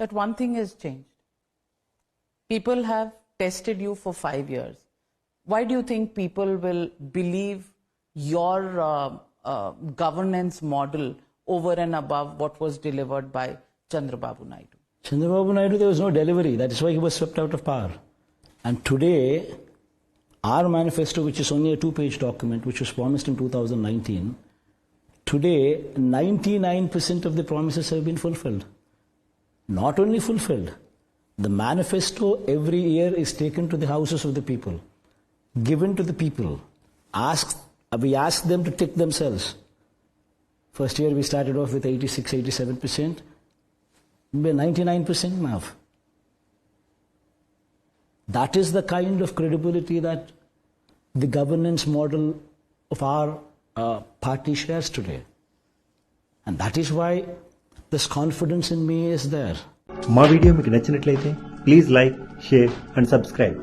that one thing has changed. People have tested you for five years. Why do you think people will believe your uh, uh, governance model over and above what was delivered by Chandrababu Naidu? Chandrababu Naidu, there was no delivery. That is why he was swept out of power. And today, our manifesto, which is only a two page document, which was promised in 2019, today 99% of the promises have been fulfilled. Not only fulfilled, the manifesto every year is taken to the houses of the people, given to the people. Asked, we ask them to tick themselves. First year we started off with 86, 87%. We're 99% now. That is the kind of credibility that the governance model of our uh, party shares today. And that is why this confidence in me is there. మా video మీకు నచ్చినట్లయితే please like share and subscribe